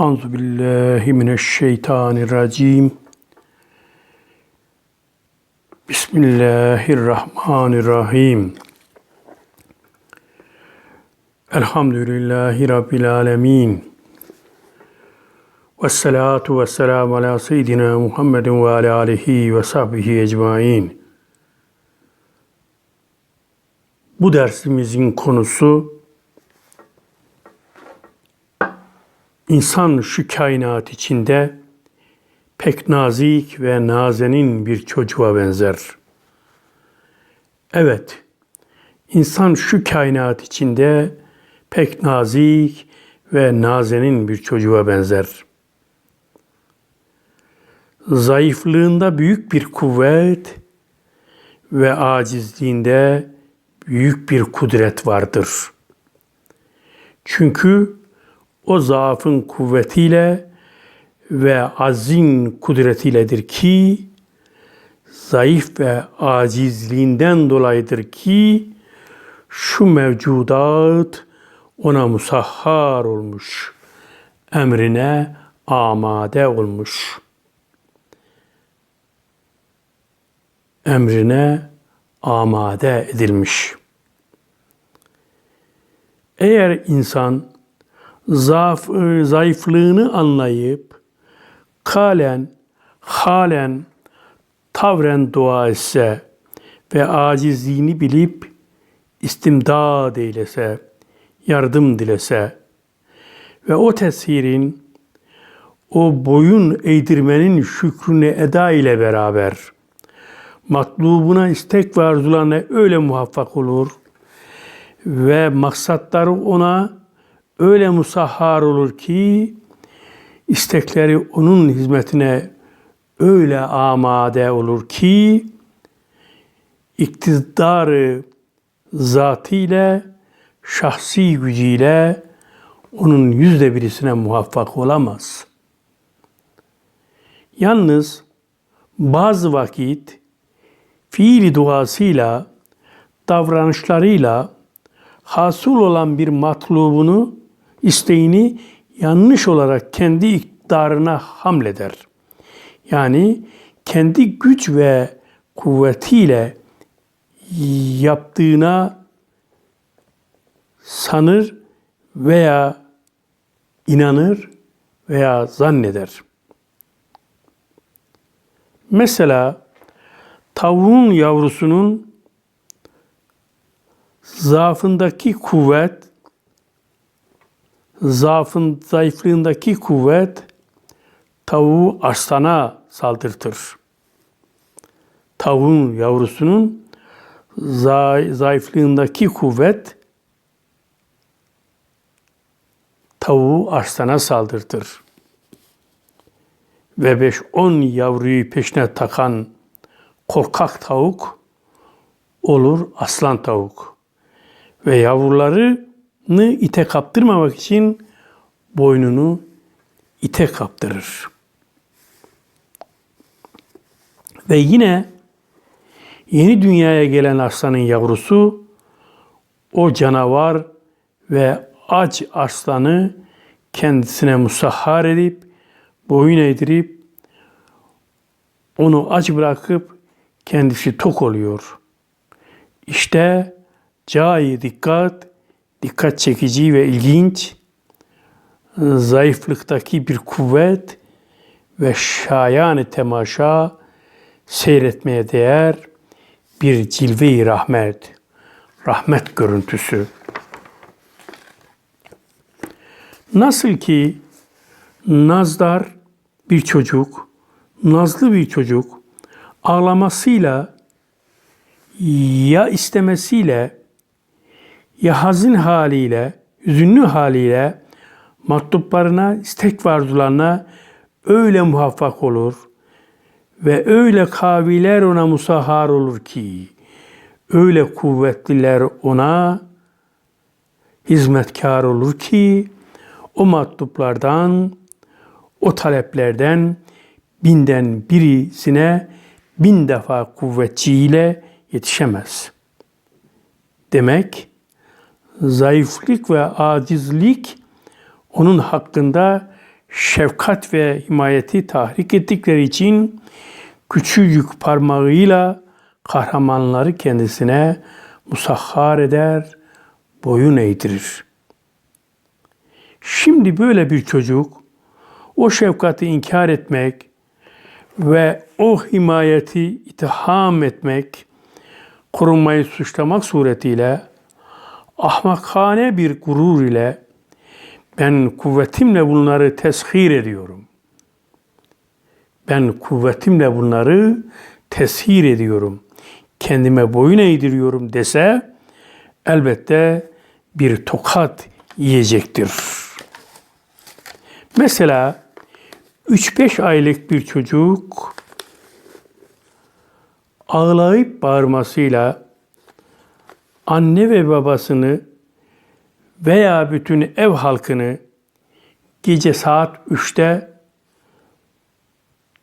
Euzu billahi mineşşeytanirracim. Bismillahirrahmanirrahim. Elhamdülillahi Rabbil alemin. Ve salatu ve selamu ala seyyidina Muhammedin ve ala alihi ve sahbihi ecmain. Bu dersimizin konusu İnsan şu kainat içinde pek nazik ve nazenin bir çocuğa benzer. Evet, insan şu kainat içinde pek nazik ve nazenin bir çocuğa benzer. Zayıflığında büyük bir kuvvet ve acizliğinde büyük bir kudret vardır. Çünkü o zaafın kuvvetiyle ve azin kudretiyledir ki zayıf ve acizliğinden dolayıdır ki şu mevcudat ona musahhar olmuş, emrine amade olmuş. Emrine amade edilmiş. Eğer insan zaaf, e, zayıflığını anlayıp kalen, halen, tavren dua etse ve acizliğini bilip istimdad eylese, yardım dilese ve o tesirin, o boyun eğdirmenin şükrünü eda ile beraber matlubuna istek ve arzularına öyle muvaffak olur ve maksatları ona öyle musahhar olur ki istekleri onun hizmetine öyle amade olur ki iktidarı zatıyla şahsi gücüyle onun yüzde birisine muvaffak olamaz. Yalnız bazı vakit fiili duasıyla, davranışlarıyla hasıl olan bir matlubunu isteğini yanlış olarak kendi iktidarına hamleder. Yani kendi güç ve kuvvetiyle yaptığına sanır veya inanır veya zanneder. Mesela tavuğun yavrusunun zaafındaki kuvvet zaafın zayıflığındaki kuvvet tavuğu aslana saldırtır. Tavuğun yavrusunun zayıflığındaki kuvvet tavuğu aslana saldırtır. Ve 5-10 yavruyu peşine takan korkak tavuk olur aslan tavuk. Ve yavruları ite kaptırmamak için boynunu ite kaptırır. Ve yine yeni dünyaya gelen aslanın yavrusu o canavar ve aç aslanı kendisine musahhar edip boyun eğdirip onu aç bırakıp kendisi tok oluyor. İşte cai dikkat dikkat çekici ve ilginç, zayıflıktaki bir kuvvet ve şayan temaşa seyretmeye değer bir cilve-i rahmet, rahmet görüntüsü. Nasıl ki nazdar bir çocuk, nazlı bir çocuk ağlamasıyla ya istemesiyle ya hazin haliyle, hüzünlü haliyle matluplarına, istek ve arzularına öyle muvaffak olur ve öyle kaviler ona musahhar olur ki öyle kuvvetliler ona hizmetkar olur ki o matluplardan, o taleplerden binden birisine bin defa kuvvetçiyle yetişemez. Demek zayıflık ve acizlik onun hakkında şefkat ve himayeti tahrik ettikleri için küçücük parmağıyla kahramanları kendisine musahhar eder, boyun eğdirir. Şimdi böyle bir çocuk o şefkati inkar etmek ve o himayeti itham etmek, korunmayı suçlamak suretiyle ahmakane bir gurur ile ben kuvvetimle bunları teshir ediyorum. Ben kuvvetimle bunları teshir ediyorum. Kendime boyun eğdiriyorum dese elbette bir tokat yiyecektir. Mesela 3-5 aylık bir çocuk ağlayıp bağırmasıyla anne ve babasını veya bütün ev halkını gece saat 3'te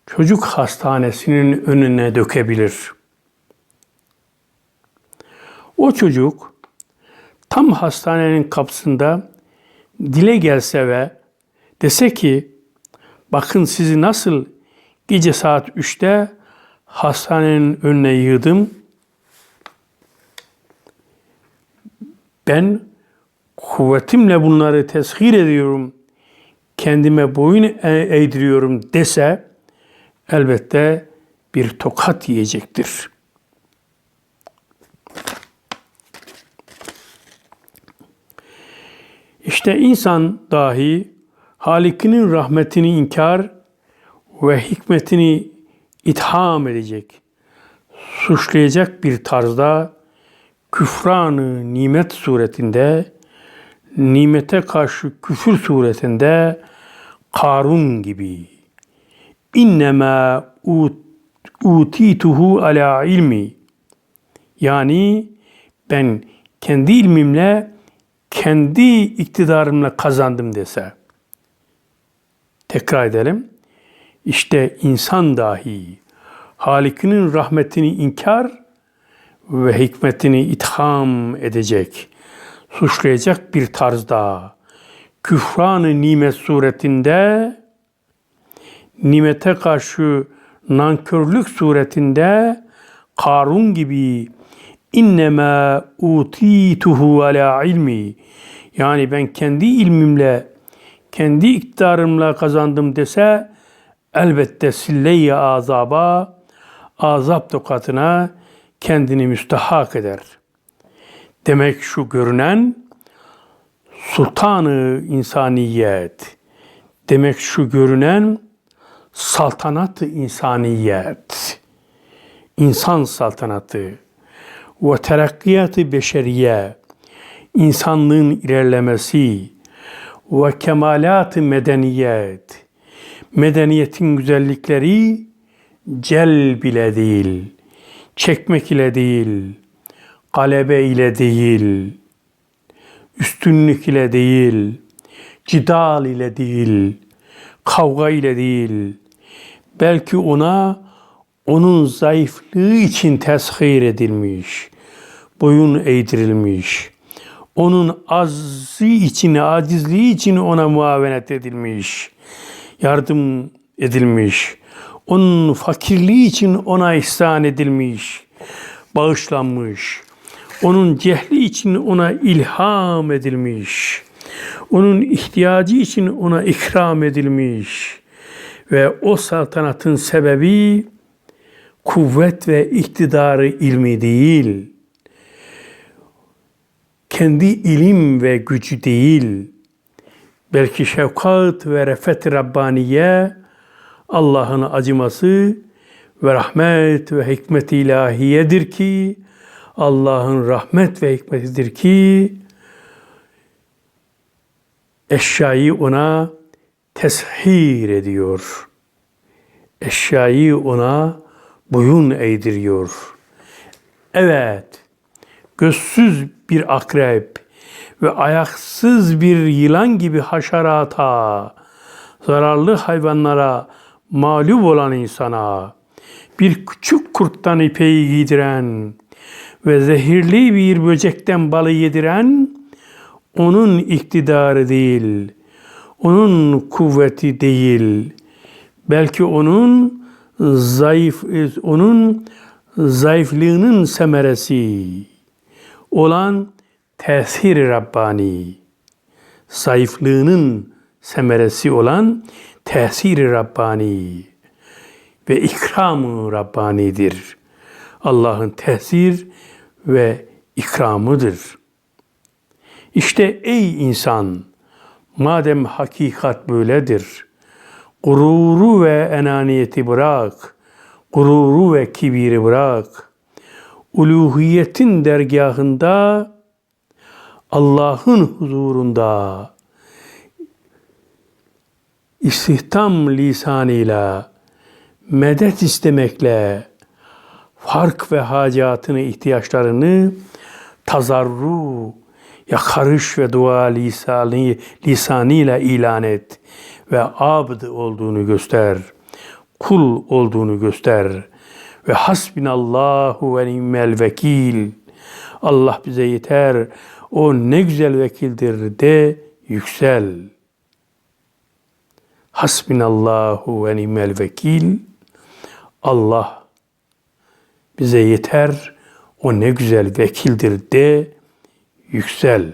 çocuk hastanesinin önüne dökebilir. O çocuk tam hastanenin kapısında dile gelse ve dese ki bakın sizi nasıl gece saat 3'te hastanenin önüne yığdım. Ben kuvvetimle bunları teshir ediyorum. Kendime boyun e- eğdiriyorum dese elbette bir tokat yiyecektir. İşte insan dahi Halik'inin rahmetini inkar ve hikmetini itham edecek, suçlayacak bir tarzda küfranı nimet suretinde, nimete karşı küfür suretinde Karun gibi innema utituhu ala ilmi yani ben kendi ilmimle kendi iktidarımla kazandım dese. Tekrar edelim. İşte insan dahi Halik'inin rahmetini inkar ve hikmetini itham edecek, suçlayacak bir tarzda küfranı nimet suretinde nimete karşı nankörlük suretinde Karun gibi innema utituhu ala ilmi. Yani ben kendi ilmimle kendi iktidarımla kazandım dese elbette sille azaba azap tokatına kendini müstahak eder. Demek şu görünen sultanı insaniyet. Demek şu görünen saltanat-ı insaniyet. İnsan saltanatı ve terakkiyat-ı beşeriye. insanlığın ilerlemesi ve kemalat-ı medeniyet. Medeniyetin güzellikleri celb ile değil, çekmek ile değil, galebe ile değil, üstünlük ile değil, cidal ile değil, kavga ile değil, belki ona onun zayıflığı için teshir edilmiş, boyun eğdirilmiş, onun azı için, acizliği için ona muavenet edilmiş, yardım edilmiş, onun fakirliği için ona ihsan edilmiş, bağışlanmış, onun cehli için ona ilham edilmiş, onun ihtiyacı için ona ikram edilmiş. Ve o saltanatın sebebi kuvvet ve iktidarı ilmi değil, kendi ilim ve gücü değil, belki şefkat ve refet Rabbaniye, Allah'ın acıması ve rahmet ve hikmet ilahiyedir ki, Allah'ın rahmet ve hikmetidir ki, eşyayı ona teshir ediyor. Eşyayı ona boyun eğdiriyor. Evet, gözsüz bir akrep ve ayaksız bir yılan gibi haşerata, zararlı hayvanlara mağlup olan insana, bir küçük kurttan ipeyi giydiren ve zehirli bir böcekten balı yediren onun iktidarı değil, onun kuvveti değil, belki onun zayıf onun zayıflığının semeresi olan tesir Rabbani zayıflığının semeresi olan tesir Rabbani ve ikramı Rabbani'dir. Allah'ın tesir ve ikramıdır. İşte ey insan, madem hakikat böyledir, gururu ve enaniyeti bırak, gururu ve kibiri bırak. Uluhiyetin dergahında, Allah'ın huzurunda, istihdam lisanıyla, medet istemekle, fark ve hacatını, ihtiyaçlarını tazarru, yakarış ve dua lisanı, lisanıyla ilan et ve abd olduğunu göster. Kul olduğunu göster. Ve hasbinallahu ve ni'mel vekil. Allah bize yeter. O ne güzel vekildir de yüksel. Hasbinallahu ve ni'mel vekil. Allah bize yeter. O ne güzel vekildir de yüksel.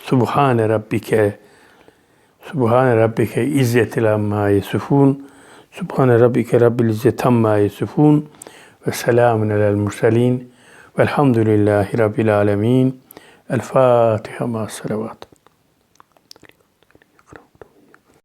Subhane Rabbike Subhane Rabbike izzetil amma yesifun Subhane Rabbike Rabbil izzet amma yesifun ve selamun alel murselin velhamdülillahi Rabbil alemin El Fatiha ma salavat.